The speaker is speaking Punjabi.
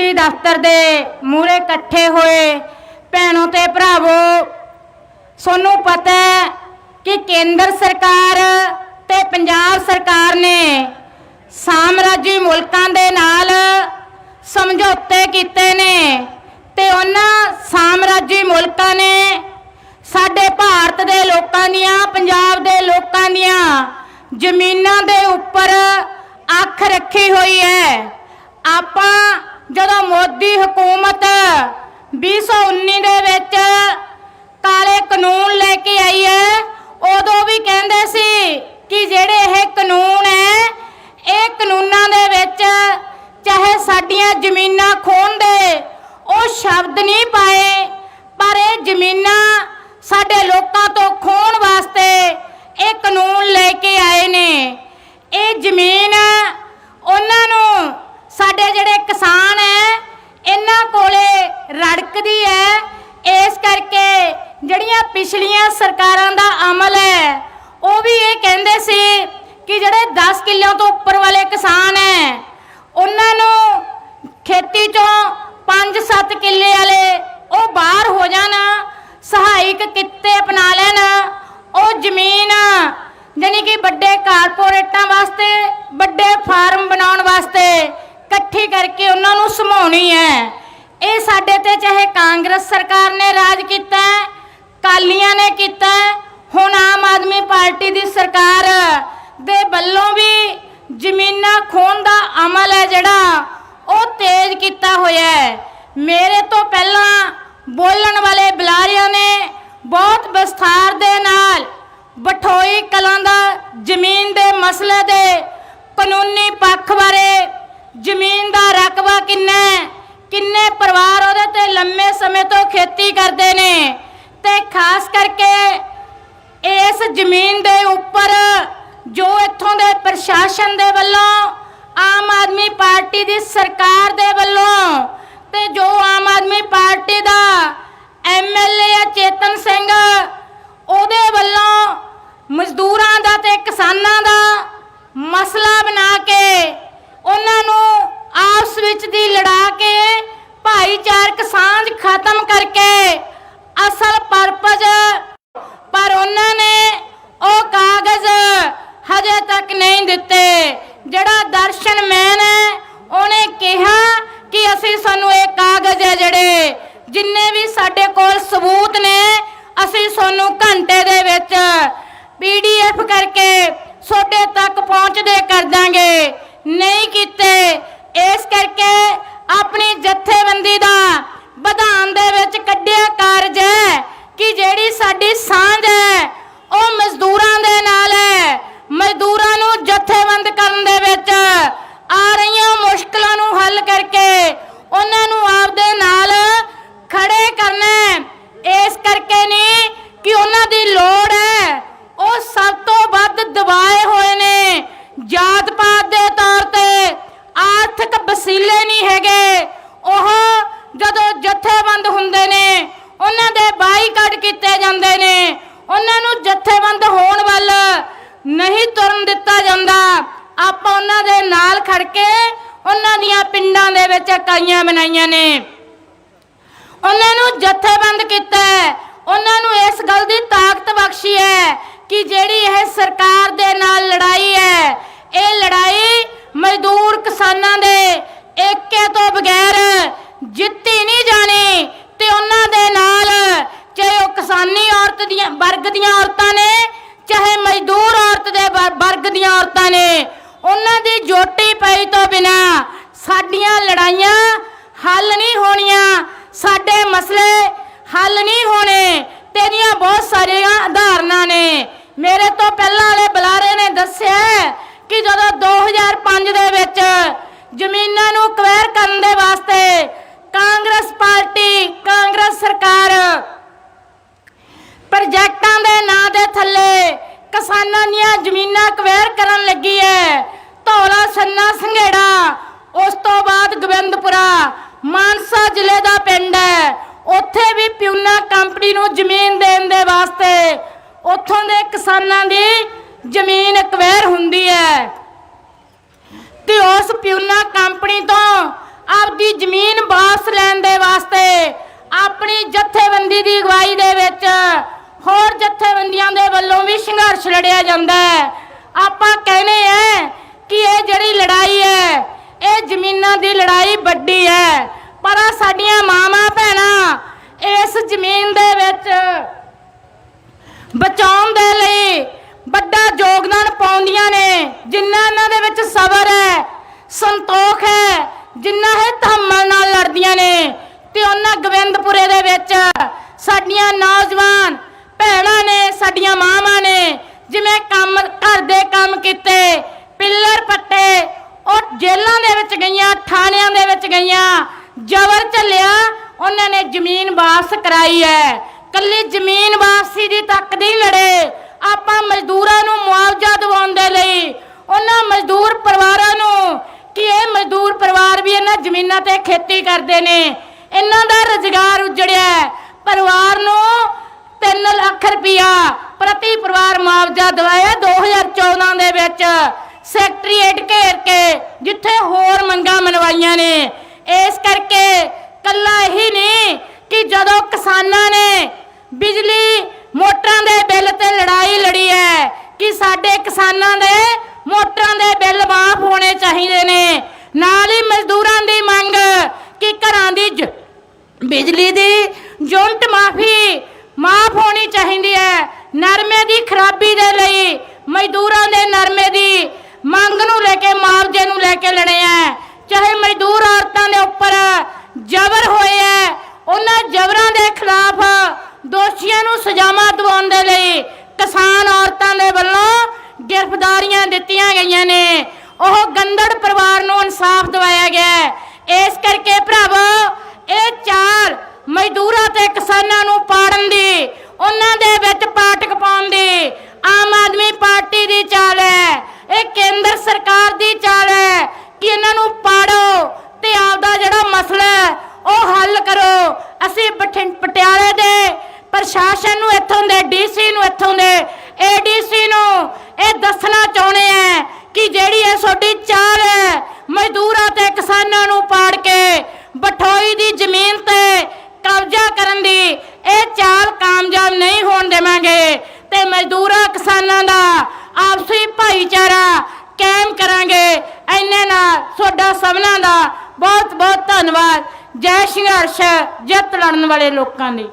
ਡੀਸੀ ਦਫ਼ਤਰ ਦੇ ਮੂਹਰੇ ਇਕੱਠੇ ਹੋਏ। ਭੈਣੋ ਤੇ ਭਰਾਵੋ ਸੋਨੂੰ ਪਤਾ ਹੈ ਕਿ ਕੇਂਦਰ ਸਰਕਾਰ ਤੇ ਪੰਜਾਬ ਸਰਕਾਰ ਨੇ ਸਾਮਰਾਜੀ ਮੁਲਕਾਂ ਦੇ ਨਾਲ ਸਮਝੌਤੇ ਕੀਤੇ ਨੇ ਤੇ ਉਹਨਾਂ ਸਾਮਰਾਜੀ ਮੁਲਕਾਂ ਨੇ ਸਾਡੇ ਭਾਰਤ ਦੇ ਲੋਕਾਂ ਦੀਆਂ, ਪੰਜਾਬ ਦੇ ਲੋਕਾਂ ਦੀਆਂ ਜ਼ਮੀਨਾਂ ਦੇ ਉੱਪਰ ਅੱਖ ਰੱਖੀ ਹੋਈ ਹੈ। ਆਪਾਂ ਜਦੋਂ ਮੋਦੀ ਹਕੂਮਤ 2019 ਦੇ ਵਿੱਚ ਕਾਲੇ ਕਾਨੂੰਨ ਲੈ ਕੇ ਆਈ ਹੈ, ਉਦੋਂ ਵੀ ਕਹਿੰਦੇ ਸੀ ਕਿ ਜਿਹੜੇ ਇਹ ਕਾਨੂੰਨ ਹੈ, ਇਹ ਕਾਨੂੰਨਾਂ ਦੇ ਵਿੱਚ ਚਾਹੇ ਸਾਡੀਆਂ ਜ਼ਮੀਨਾਂ ਖੋਣ ਦੇ, ਉਹ ਸ਼ਬਦ ਨਹੀਂ ਪਾਏ, ਪਰ ਇਹ ਜ਼ਮੀਨਾਂ ਸਾਡੇ ਲੋਕਾਂ ਤੋਂ ਖੋਣ ਵਾਸਤੇ ਇਹ ਕਾਨੂੰਨ ਲੈ ਕੇ ਆਏ ਨੇ। ਇਹ ਜ਼ਮੀਨ ਉਹਨਾਂ ਨੂੰ ਸਾਡੇ ਜਿਹੜੇ ਕਿਸਾਨ ਹੈ ਇਹਨਾਂ ਕੋਲੇ ਰੜਕਦੀ ਹੈ ਇਸ ਕਰਕੇ ਜਿਹੜੀਆਂ ਪਿਛਲੀਆਂ ਸਰਕਾਰਾਂ ਦਾ ਅਮਲ ਹੈ। ਉਹ ਵੀ ਇਹ ਕਹਿੰਦੇ ਸੀ ਕਿ ਜਿਹੜੇ 10 ਕਿੱਲਿਆਂ ਤੋਂ ਉੱਪਰ ਵਾਲੇ ਕਿਸਾਨ ਹੈ ਉਹਨਾਂ ਨੂੰ ਖੇਤੀ ਚੋਂ 5-7 ਕਿੱਲੇ ਵਾਲੇ ਉਹ ਬਾਹਰ ਹੋ ਜਾਣ ਸਹਾਇਕ ਕਿੱਤੇ ਅਪਣਾ ਲੈਣ। ਉਹ ਜ਼ਮੀਨ ਜਾਣੀ ਕਿ ਵੱਡੇ ਕਾਰਪੋਰੇਟਾਂ ਵਾਸਤੇ ਵੱਡੇ ਫਾਰਮ ਬਣਾਉਣ ਵਾਸਤੇ ਇਕੱਠੀ ਕਰਕੇ ਉਹਨਾਂ ਨੂੰ ਸਮਾਉਣੀ ਹੈ। ਇਹ ਸਾਡੇ ਤੇ ਚਾਹੇ ਕਾਂਗਰਸ ਸਰਕਾਰ ਨੇ ਰਾਜ ਕੀਤਾ ਹੈ, ਕਾਲੀਆਂ ਨੇ ਕੀਤਾ ਹੁਣ ਆਮ ਆਦਮੀ ਪਾਰਟੀ ਦੀ ਸਰਕਾਰ ਦੇ ਵੱਲੋਂ ਵੀ ਜ਼ਮੀਨਾਂ ਖੋਣ ਦਾ ਅਮਲ ਹੈ ਜਿਹੜਾ, ਉਹ ਤੇਜ਼ ਕੀਤਾ ਹੋਇਆ ਹੈ। ਮੇਰੇ ਤੋਂ ਪਹਿਲਾਂ ਬੋਲਣ ਵਾਲੇ ਬੁਲਾਰਿਆਂ ਨੇ ਬਹੁਤ ਵਿਸਥਾਰ ਦੇ ਨਾਲ ਬਠੋਈ ਕਲਾਂ ਦਾ ਜ਼ਮੀਨ ਦੇ ਮਸਲੇ ਦੇ ਕਾਨੂੰਨੀ ਪੱਖ ਬਾਰੇ ਜ਼ਮੀਨ ਦਾ ਰਕਬਾ ਕਿੰਨਾ ਕਿੰਨੇ ਪਰਿਵਾਰ ਉਹਦੇ ਤੇ ਲੰਮੇ ਸਮੇਂ ਤੋਂ ਖੇਤੀ ਕਰਦੇ ਨੇ ਤੇ ਖਾਸ ਕਰਕੇ ਇਸ ਜ਼ਮੀਨ ਦੇ ਉੱਪਰ ਜੋ ਇੱਥੋਂ ਦੇ ਪ੍ਰਸ਼ਾਸਨ ਦੇ ਵੱਲੋਂ, ਆਮ ਆਦਮੀ ਪਾਰਟੀ ਦੀ ਸਰਕਾਰ ਦੇ ਵੱਲੋਂ ਤੇ ਜੋ ਆਮ ਆਦਮੀ ਪਾਰਟੀ ਦਾ ਐਮਐਲਏ ਚੇਤਨ ਸਿੰਘ, ਉਹਦੇ ਵੱਲੋਂ ਮਜ਼ਦੂਰਾਂ ਦਾ ਤੇ ਕਿਸਾਨਾਂ ਦਾ ਮਸਲਾ ਬਣਾ ਕੇ ਉਹਨਾਂ ਨੂੰ ਆਪਸ ਵਿੱਚ ਦੀ ਲੜਾ ਕੇ ਭਾਈਚਾਰਕ ਸਾਂਝ ਖਤਮ ਕਰਕੇ ਅਸਲ ਪਰਪਸ ਪਰ ਉਹਨਾਂ ਨੇ ਉਹ ਕਾਗਜ਼ ਹਜੇ ਤੱਕ ਨਹੀਂ ਦਿੱਤੇ ਜਿਹੜਾ ਦਰਸ਼ਨ ਮੈਨ ਹੈ ਉਹਨੇ ਕਿਹਾ ਕਿ ਸਾਨੂੰ ਇਹ ਕਾਗਜ਼ ਹੈ ਜਿਹੜੇ ਜਿੰਨੇ ਵੀ ਸਾਡੇ ਕੋਲ ਸਬੂਤ ਨੇ, ਅਸੀਂ ਤੁਹਾਨੂੰ ਘੰਟੇ ਦੇ ਵਿੱਚ ਪੀਡੀਐਫ ਕਰਕੇ ਤੁਹਾਡੇ ਤੱਕ ਪਹੁੰਚਦੇ ਕਰ ਦਾਂਗੇ। ਨਹੀਂ ਕੀਤੇ, ਇਸ ਕਰਕੇ ਆਪਣੀ ਜਥੇਬੰਦੀ ਦਾ ਵਿਧਾਨ ਦੇ ਵਿੱਚ ਕੱਢਿਆ ਕਾਰਜ ਹੈ ਕਿ ਜਿਹੜੀ ਸਾਡੀ ਸਾਂਝ ਹੈ, ਉਹ ਮਜ਼ਦੂਰਾਂ ਦੇ ਨਾਲ ਹੈ। ਮਜ਼ਦੂਰਾਂ ਨੂੰ ਜਥੇਬੰਦ ਕਰਨ ਦੇ ਵਿੱਚ ਆ ਰਹੀਆਂ ਮੁਸ਼ਕਲਾਂ ਨੂੰ ਹੱਲ ਕਰਕੇ ਉਹਨਾਂ ਨੂੰ ਆਪਦੇ ਨਾਲ ਖੜੇ ਕਰਨਾ ਹੈ। ਇਸ ਕਰਕੇ ਨਹੀਂ ਕਿ ਉਹਨਾਂ ਦੀ ਲੋੜ ਹੈ ਉਹ ਸਭ ਤੋਂ ਵੱਧ ਦਬਾਏ ਹੋਏ ਨੇ ਜਾਤ ਪਾਤ ਦੇ ਤੌਰ ਤੇ ਆਰਥਿਕ ਵਸੀਲੇ ਨਹੀਂ ਹੈਗੇ। ਉਹ ਜਦੋਂ ਜਥੇਬੰਦ ਹੁੰਦੇ ਨੇ, ਉਹਨਾਂ ਦੇ ਬਾਈਕਾਟ ਕੀਤੇ ਜਾਂਦੇ ਨੇ। ਉਹਨਾਂ ਨੂੰ ਜਥੇਬੰਦ ਹੋਣ ਵੱਲ ਨਹੀਂ ਤੁਰਨ ਦਿੱਤਾ ਜਾਂਦਾ। ਆਪਾਂ ਉਹਨਾਂ ਦੇ ਨਾਲ ਖੜ ਕੇ ਉਹਨਾਂ ਦੀਆਂ ਪਿੰਡਾਂ ਦੇ ਵਿੱਚ ਇਕਾਈਆਂ ਬਣਾਈਆਂ ਨੇ। ਉਹਨਾਂ ਨੂੰ ਜਥੇਬੰਦ ਕੀਤਾ ਉਹਨਾਂ ਨੂੰ ਇਸ ਗੱਲ ਦੀ ਤਾਕਤ ਬਖਸ਼ੀ ਹੈ ਕਿ ਜਿਹੜੀ ਇਹ ਸਰਕਾਰ ਦੇ ਨਾਲ ਲੜਾਈ ਹੈ, ਇਹ ਲੜਾਈ ਮਜ਼ਦੂਰ ਕਿਸਾਨਾਂ ਦੇ ਏਕੇ ਤੋਂ ਬਗੈਰ ਜਿੱਤੀ ਨਹੀਂ ਜਾਣੀ ਤੇ ਉਹਨਾਂ ਦੇ ਨਾਲ ਚਾਹੇ ਉਹ ਕਿਸਾਨੀ ਔਰਤ ਦੀਆਂ, ਵਰਗ ਦੀਆਂ ਔਰਤਾਂ ਨੇ, ਚਾਹੇ ਮਜ਼ਦੂਰ ਔਰਤ ਦੇ ਵਰਗ ਦੀਆਂ ਔਰਤਾਂ ਨੇ, ਉਹਨਾਂ ਦੀ ਜੋਟੀ ਪਈ ਤੋਂ ਬਿਨਾ ਸਾਡੀਆਂ ਲੜਾਈਆਂ ਹੱਲ ਨਹੀਂ ਹੋਣੀਆਂ। ਸਾਡੇ ਮਸਲੇ ਹੱਲ ਨਹੀਂ ਹੋਣੇ। ਤੇਰੀਆਂ ਬਹੁਤ ਸਾਰੀਆਂ ਉਦਾਹਰਨਾਂ ਨੇ। ਮੇਰੇ ਤੋਂ ਪਹਿਲਾਂ ਵਾਲੇ ਬੁਲਾਰੇ ਨੇ ਦੱਸਿਆ ਕਿ ਜਦੋਂ 2005 ਦੇ ਵਿੱਚ ਜ਼ਮੀਨਾਂ ਨੂੰ ਕਵੈਰ ਕਰਨ ਦੇ ਵਾਸਤੇ ਕਾਂਗਰਸ ਪਾਰਟੀ, ਕਾਂਗਰਸ ਸਰਕਾਰ ਪ੍ਰੋਜੈਕਟਾਂ ਦੇ ਨਾਂ ਦੇ ਥੱਲੇ ਕਿਸਾਨਾਂ ਦੀਆਂ ਜ਼ਮੀਨਾਂ ਕਵੈਰ ਕਰਨ ਲੱਗੀ ਹੈ। ਧੌਲਾ, ਸੰਨਾ, ਸੰਘੇੜਾ, ਉਸ ਤੋਂ ਬਾਅਦ ਗੋਬਿੰਦਪੁਰਾ, ਮਾਨਸਾ ਜ਼ਿਲ੍ਹੇ ਦਾ ਪਿੰਡ ਹੈ। ਉੱਥੇ ਵੀ ਪਿਉਨਾ ਕੰਪਨੀ ਨੂੰ ਜ਼ਮੀਨ ਦੇਣ ਦੇ ਵਾਸਤੇ ਉੱਥੋਂ ਦੇ ਕਿਸਾਨਾਂ ਦੀ ਜ਼ਮੀਨ ਅਕਵਾਇਰ ਹੁੰਦੀ ਹੈ। ਤੇ ਉਸ ਪਿਉਨਾ ਕੰਪਨੀ ਤੋਂ ਆਪਦੀ ਜ਼ਮੀਨ ਵਾਪਸ ਲੈਣ ਦੇ ਵਾਸਤੇ ਆਪਣੀ ਜਥੇਬੰਦੀ ਦੀ ਅਗਵਾਈ ਦੇ ਵਿੱਚ ਹੋਰ ਜਥੇਬੰਦੀਆਂ ਦੇ ਵੱਲੋਂ ਵੀ ਸੰਘਰਸ਼ ਲੜਿਆ ਜਾਂਦਾ ਹੈ। ਆਪਾਂ ਕਹਿੰਦੇ ਆ ਕਿ ਇਹ ਜਿਹੜੀ ਲੜਾਈ ਹੈ, ਇਹ ਜ਼ਮੀਨਾਂ ਦੀ ਲੜਾਈ ਵੱਡੀ ਹੈ, ਪਰ ਆਹ ਸਾਡੀਆਂ ਮਾਵਾਂ ਭੈਣਾਂ ਇਸ ਜ਼ਮੀਨ ਦੇ ਵਿੱਚ ਬਚਾਉਣ ਦੇ ਲਈ ਵੱਡਾ ਯੋਗਦਾਨ ਪਾਉਂਦੀਆਂ ਨੇ, ਜਿੰਨਾ ਇਹਨਾਂ ਦੇ ਵਿੱਚ ਸਬਰ ਹੈ, ਸੰਤੋਖ ਹੈ ਜਿੰਨਾ ਇਹ ਧੰਮਲ ਨਾਲ ਲੜਦੀਆਂ ਨੇ ਤੇ ਉਹਨਾਂ ਗੋਬਿੰਦਪੁਰੇ ਦੇ ਵਿੱਚ ਸਾਡੀਆਂ ਨੌਜਵਾਨ ਭੈਣਾਂ ਨੇ, ਸਾਡੀਆਂ ਮਾਵਾਂ ਨੇ, ਜਿਵੇਂ ਕੰਮ, ਘਰ ਦੇ ਕੰਮ ਕੀਤੇ, ਪਿੱਲਰ ਪੱਟੇ, ਉਹ ਜੇਲ੍ਹਾਂ ਦੇ ਵਿੱਚ ਗਈਆਂ, ਥਾਣਿਆਂ ਦੇ ਵਿੱਚ ਗਈਆਂ, ਜ਼ਬਰ ਚੱਲਿਆ ਉਹਨਾਂ ਨੇ ਜ਼ਮੀਨ ਵਾਪਸ ਕਰਾਈ ਹੈ। ਕੱਲੀ ਜ਼ਮੀਨ ਵਾਪਸੀ ਦੀ ਤੱਕ ਨਹੀਂ ਲੜੇ। ਆਪਾਂ ਮਜ਼ਦੂਰਾਂ ਨੂੰ ਮੁਆਵਜ਼ਾ ਦਿਵਾਉਣ ਦੇ ਲਈ, ਉਹਨਾਂ ਮਜ਼ਦੂਰ ਪਰਿਵਾਰਾਂ ਨੂੰ ਕਿ ਇਹ ਮਜ਼ਦੂਰ ਪਰਿਵਾਰ ਵੀ ਇਹਨਾਂ ਜ਼ਮੀਨਾਂ ਤੇ ਖੇਤੀ ਕਰਦੇ ਨੇ। ਇਹਨਾਂ ਦਾ ਰੁਜ਼ਗਾਰ ਉਜੜਿਆ ਪਰਿਵਾਰ ਨੂੰ 3 ਲੱਖ ਰੁਪਇਆ ਪ੍ਰਤੀ ਪਰਿਵਾਰ ਮੁਆਵਜ਼ਾ ਦਿਵਾਇਆ 2014 ਦੇ ਵਿੱਚ। ਸੈਕਟਰੀਏਟ ਘੇਰ ਕੇ ਜਿੱਥੇ ਹੋਰ ਮੰਗਾਂ ਮਨਵਾਈਆਂ ਨੇ ਇਸ ਕਰਕੇ ਕੱਲਾ ਇਹੀ ਨਹੀਂ ਕਿ ਜਦੋਂ ਕਿਸਾਨਾਂ ਨੇ ਬਿਜਲੀ ਮੋਟਰਾਂ ਦੇ ਬਿੱਲ ਤੇ ਲੜਾਈ ਲੜੀ ਹੈ ਕਿ ਸਾਡੇ ਕਿਸਾਨਾਂ ਦੇ ਮੋਟਰਾਂ ਦੇ ਬਿੱਲ ਮਾਫ ਹੋਣੇ ਚਾਹੀਦੇ ਨੇ ਨਾਲ ਹੀ ਮਜ਼ਦੂਰਾਂ ਦੀ ਮੰਗ ਕਿ ਘਰਾਂ ਦੀ ਜ- ਬਿਜਲੀ ਦੀ ਯੂਨਿਟ ਮਾਫੀ ਮਾਫ ਹੋਣੀ ਚਾਹੀਦੀ ਹੈ ਨਰਮੇ ਦੀ ਖਰਾਬੀ ਦੇ ਲਈ ਮਜ਼ਦੂਰਾਂ ਦੇ ਨਰਮੇ ਦੀ ਮੰਗ ਨੂੰ ਲੈ ਕੇ ਮੁਆਵਜ਼ੇ ਨੂੰ ਲੈ ਕੇ ਲੜੇ ਆ ਚਾਹੇ ਮਜ਼ਦੂਰ ਔਰਤਾਂ ਦੇ ਉੱਪਰ ਜ਼ਬਰ ਹੋਏ ਹੈ ਉਹਨਾਂ ਜ਼ਬਰਾਂ ਦੇ ਖਿਲਾਫ ਦੋਸ਼ੀਆਂ ਨੂੰ ਸਜ਼ਾਵਾਂ ਦਿਵਾਉਣ ਦੇ ਲਈ ਕਿਸਾਨ ਔਰਤਾਂ ਦੇ ਵੱਲੋਂ ਗ੍ਰਿਫਤਾਰੀਆਂ ਦਿੱਤੀਆਂ ਗਈਆਂ ਨੇ ਉਹ ਗੰਦੜ ਪਰਿਵਾਰ ਨੂੰ ਇਨਸਾਫ ਦਵਾਇਆ ਗਿਆ ਹੈ। ਇਸ ਕਰਕੇ ਭਰਾਵੋ, ਇਹ ਚਾਰ ਮਜ਼ਦੂਰਾਂ ਤੇ ਕਿਸਾਨਾਂ ਨੂੰ ਪਾੜਨ ਦੀ, ਉਹਨਾਂ ਦੇ ਵਿੱਚ ਪਾਟਕ ਪਾਉਣ ਦੀ ਆਮ ਆਦਮੀ ਪਾਰਟੀ ਦੀ ਚਾਲ ਹੈ ਇਹ ਕੇਂਦਰ ਸਰਕਾਰ ਦੀ ਚਾਲ ਹੈ ਕਿ ਇਹਨਾਂ ਨੂੰ ਪਾੜੋ ਤੇ ਆਪਦਾ ਜਿਹੜਾ ਮਸਲਾ ਹੈ ਉਹ ਹੱਲ ਕਰੋ ਅਸੀਂ ਬਠਿੰ- ਪਟਿਆਲੇ ਦੇ ਪ੍ਰਸ਼ਾਸਨ ਨੂੰ ਇੱਥੋਂ ਦੇ ਡੀਸੀ ਨੂੰ ਇੱਥੋਂ ਦੇ ਏਡੀਸੀ ਨੂੰ ਇਹ ਦੱਸਣਾ ਚਾਹੁੰਦੇ ਆ ਕਿ ਜਿਹੜੀ ਇਹ ਤੁਹਾਡੀ ਚਾਲ ਹੈ ਮਜ਼ਦੂਰਾਂ ਤੇ ਕਿਸਾਨਾਂ ਨੂੰ ਪਾੜ ਕੇ ਬਠੋਈ ਦੀ ਜ਼ਮੀਨ ਤੇ ਕਬਜ਼ਾ ਕਰਨ ਦੀ ਇਹ ਚਾਲ ਕਾਮਯਾਬ ਨਹੀਂ ਹੋਣ ਦੇਵਾਂਗੇ ਤੇ ਮਜ਼ਦੂਰਾਂ ਕਿਸਾਨਾਂ ਦਾ ਆਪਸੀ ਭਾਈਚਾਰਾ ਕਾਇਮ ਕਰਾਂਗੇ। ਐਨੇ ਨਾਲ ਤੁਹਾਡਾ ਸਭਨਾਂ ਦਾ ਬਹੁਤ ਬਹੁਤ ਧੰਨਵਾਦ। ਜੈ ਸੰਘਰਸ਼ ਜਿੱਤ ਲੜਨ ਵਾਲੇ ਲੋਕਾਂ ਦੀ।